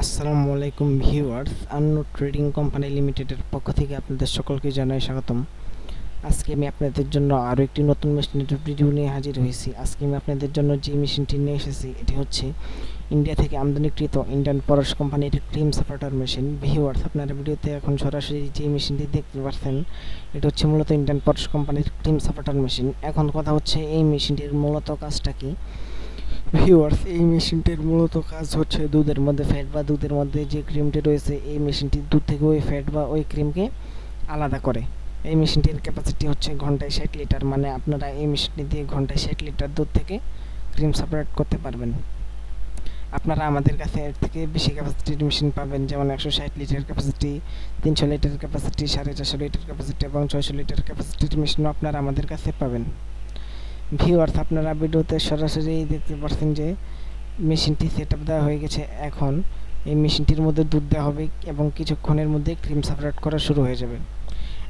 আসসালামু আলাইকুম viewers আন্ন trading company লিমিটেডের পক্ষ থেকে আপনাদের সকলকে জানাই স্বাগতম। আজকে আমি আপনাদের জন্য আরও একটি নতুন মেশিনের ভিডিও নিয়ে হাজির হয়েছি। আজকে আমি আপনাদের জন্য যে মেশিনটি নিয়ে এসেছি, এটি হচ্ছে ইন্ডিয়া থেকে আমদানিকৃত ইন্ডিয়ান পরশ কোম্পানির ক্রিম সাপোর্টার মেশিন ভিউয়ার্স আপনারা ভিডিওতে এখন সরাসরি যে মেশিনটি দেখতে পাচ্ছেন এটা হচ্ছে মূলত ইন্ডিয়ান পরশ কোম্পানির ক্রিম সাপোর্টার মেশিন এখন কথা হচ্ছে এই মেশিনটির মূলত কাজটা কি? ভিউয়ার্স এই মেশিনটির মূলত কাজ হচ্ছে দুধের মধ্যে ফ্যাট বা দুধের মধ্যে যে ক্রিমটি রয়েছে, এই মেশিনটি দুধ থেকে ওই ফ্যাট বা ওই ক্রিমকে আলাদা করে। এই মেশিনটির ক্যাপাসিটি হচ্ছে ঘন্টায় ষাট লিটার মানে আপনারা এই মেশিনটি দিয়ে ঘন্টায় ষাট লিটার দুধ থেকে ক্রিম সেপারেট করতে পারবেন। আপনারা আমাদের কাছে এর থেকে বেশি ক্যাপাসিটির মেশিন পাবেন, যেমন একশো ষাট লিটার ক্যাপাসিটি তিনশো লিটার ক্যাপাসিটি সাড়ে চারশো লিটার ক্যাপাসিটি এবং ছয়শো লিটার ক্যাপাসিটির মেশিনও আপনারা আমাদের কাছে পাবেন। ভিউয়ার্স আপনারা ভিডিওতে সরাসরি দেখতে পাচ্ছেন যে মেশিনটি সেট আপ দেওয়া হয়ে গেছে। এখন এই মেশিনটির মধ্যে দুধ দেওয়া হবে এবং কিছুক্ষণের মধ্যে ক্রিম সেপারেট করা শুরু হয়ে যাবে।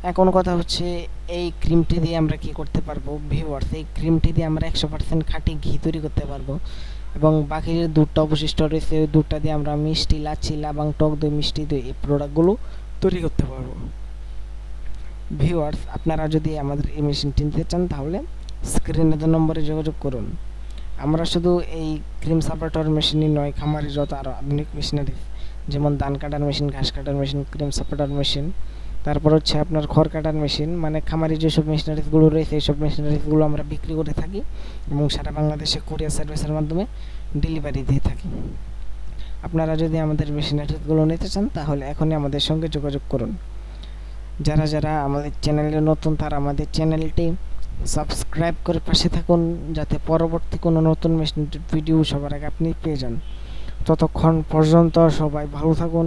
এখন কথা হচ্ছে, এই ক্রিমটি দিয়ে আমরা কি করতে পারব? ভিউয়ার্স এই ক্রিমটি দিয়ে আমরা একশো পার্সেন্ট খাঁটি ঘি তৈরি করতে পারব। এবং বাকি যে দুধটা অবশিষ্ট রয়েছে, ওই দুধটা দিয়ে আমরা মিষ্টি, লাচ্ছি এবং টক দই, মিষ্টি দই এই প্রোডাক্টগুলো তৈরি করতে পারব। ভিউয়ার্স আপনারা যদি আমাদের এই মেশিনটি নিতে চান, তাহলে স্ক্রিনে দেওয়া নম্বরে যোগাযোগ করুন। আমরা শুধু এই ক্রিম সাপারেটর মেশিনই নয়, খামারি যত আরও আধুনিক মেশিনারি যেমন ধান কাটার মেশিন ঘাস কাটার মেশিন ক্রিম সাপারেটর মেশিন তারপর হচ্ছে আপনার খড় কাটার মেশিন মানে খামারি যেসব মেশিনারিজগুলো রয়েছে, এইসব মেশিনারিজগুলো আমরা বিক্রি করে থাকি এবং সারা বাংলাদেশে কোরিয়ার সার্ভিসের মাধ্যমে ডেলিভারি দিয়ে থাকি। আপনারা যদি আমাদের মেশিনারিজগুলো নিতে চান, তাহলে এখনই আমাদের সঙ্গে যোগাযোগ করুন। যারা যারা আমাদের চ্যানেলে নতুন, তারা আমাদের চ্যানেলটি সাবস্ক্রাইব করে পাশে থাকুন, যাতে পরবর্তী কোনো নতুন মেশিন ভিডিও সবার আগে আপনি পেয়ে যান। ততক্ষণ পর্যন্ত সবাই ভালো থাকুন।